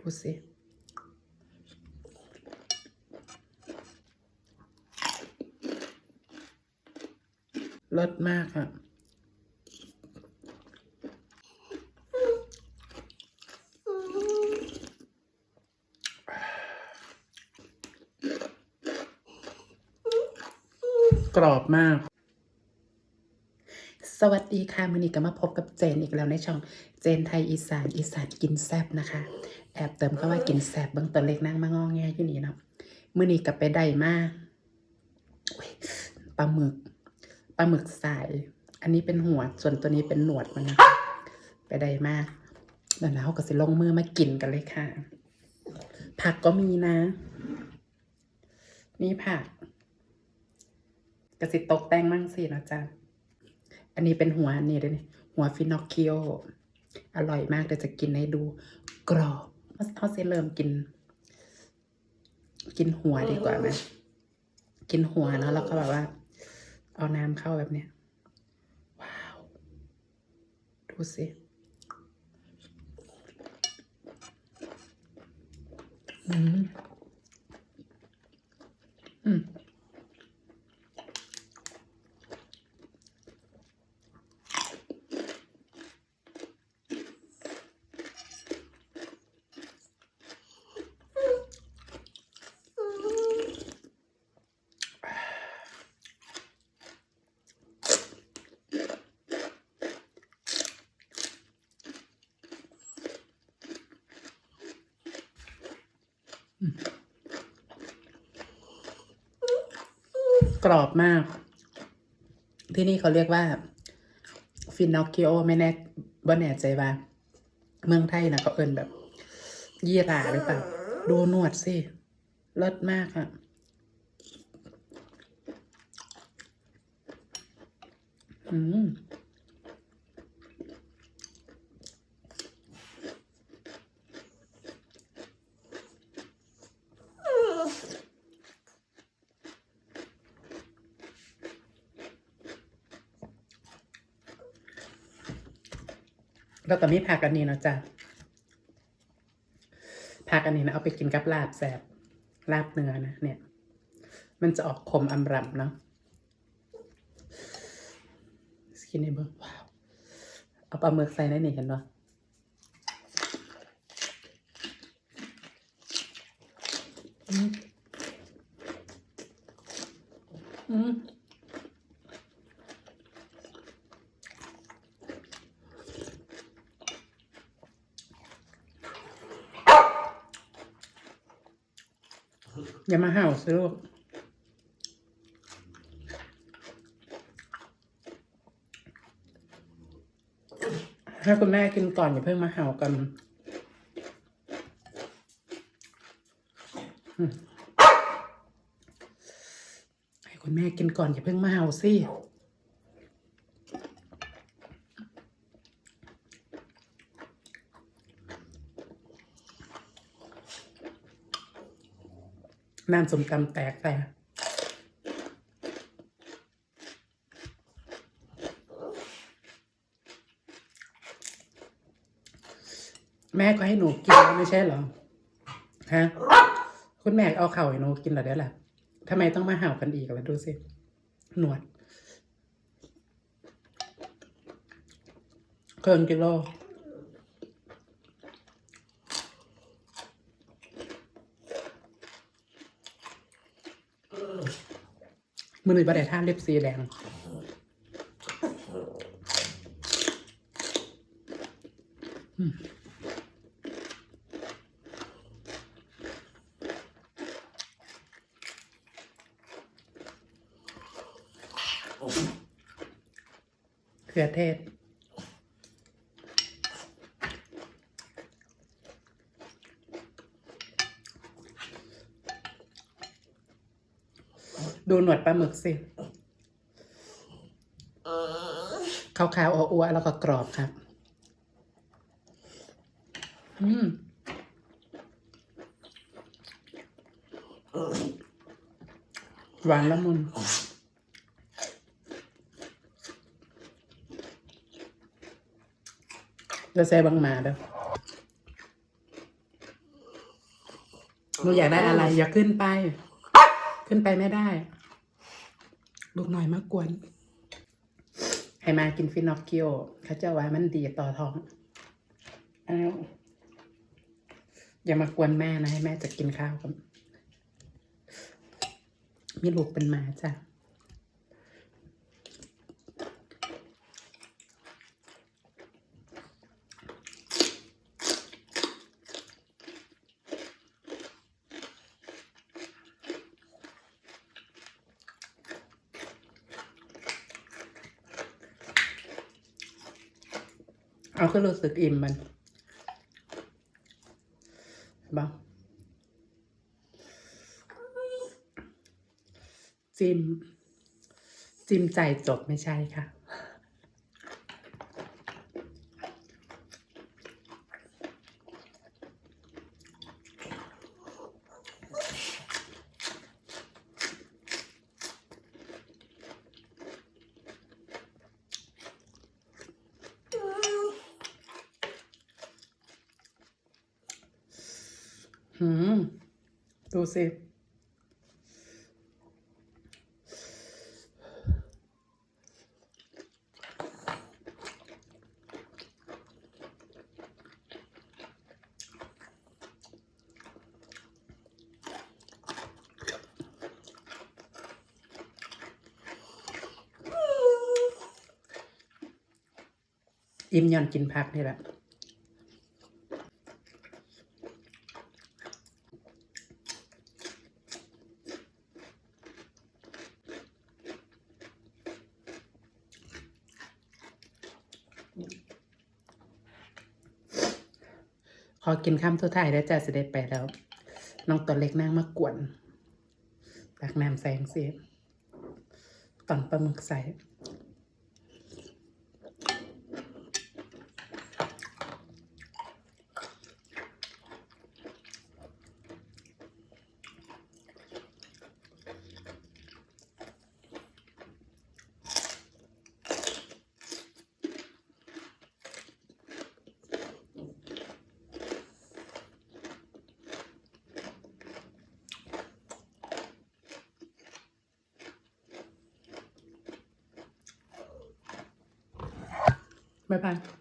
ดูสิเลิศมากอะกรอบมาก สวัสดีค่ะมือนี้ก็มาพบกับเจนอีกแล้วในช่องเจนไทยอีสานอีสานกินแซบนะคะ แอบเติมเข้าว่ากินแซบเบื้องต้นเล็กนั่งมางอแงอยู่นี่เนาะมือนี้กับไปได้มาปลาหมึกปลาหมึกสาย อันนี้เป็นหัวส่วนตัวนี้เป็นหนวดมันนะไปได้มากเดี๋ยวเราก็สิลงมือมากินกันเลยค่ะ ผักก็มีนะนี่ผักกระสิตกแต่งมั่งสินะจ๊ะ อันนี้เป็นหัวนนี้ด้วยนี่หัวฟินอคคิโออร่อยมากเดี๋ยวจะกินให้ดูกรอบเขาจะเริ่มกิน กินหัวดีกว่าไหมกินหัวแล้วแล้วก็แบบว่า เอาน้ำเข้าแบบเนี้ยว้าว ดูสิอืม กรอบมาก ที่นี่เขาเรียกว่า ฟินอคิโอไม่แน่ว่แน่ใจว่า เมืองไทยนะเขาเอินแบบ ยี่หราหรือเปล่า ดูหนวดสิเลิศมากอะอืม แล้วก็มีผักอันนี้เนาะจ้ะผักอันนี้นะเอาไปกินกับลาบแสบลาบเนื้อนะเนี่ย มันจะออกขมอำรำเนาะสกินในเบอร์ว้าวเอาปลาหมึกใส่ในนี่เห็นปะอืมอืม อย่ามาเห่าสิลูกให้คุณแม่กินก่อนอย่าเพิ่งมาเห่ากันให้คุณแม่กินก่อนอย่าเพิ่งมาเห่าสิ น้ำสมตำแตกแต่แม่ก็ให้หนูกินแล้วไม่ใช่เหรอ ฮะ คุณแม่เอาเข่าให้หนูกินหรอเดี๋ยวล่ะทำไมต้องมาเห่ากันอีกล่ะดูสิ หนวดเกินกิโล มือหนึ่งประเดี๋ยวท่านเล็บสีแดงอืมเขือเทศ ดูหนวดปลาหมึกสิขาวๆอ้วนๆแล้วก็กรอบครับ อืมหวานละมุนเดี๋ยวใส่บางหมาเด้อหนูอยากได้อะไร อย่าขึ้นไป ขึ้นไปไม่ได้ ลูกหน่อยมากวน ให้มากินฟินอคคิโอเขาจะว่ามันดีต่อท้องอ้าวอย่ามากวนแม่นะ ให้แม่จะกินข้าวกับมีลูกเป็นหมาจ้ะ เอาคือรู้สึกอิ่มมันบ้าจิมจิมใจจบไม่ใช่ค่ะ หืม ดูสิ อิ่มย่อนกินผักนี่แหละ ข อกินข้ามทุกท้ายแล้วจ้ะสิได้ไปแล้ว น้องตัวเล็กนั่งมากวนตักน้ำแสงเสียตอนปลาหมึกใส่ บ๊ายบาย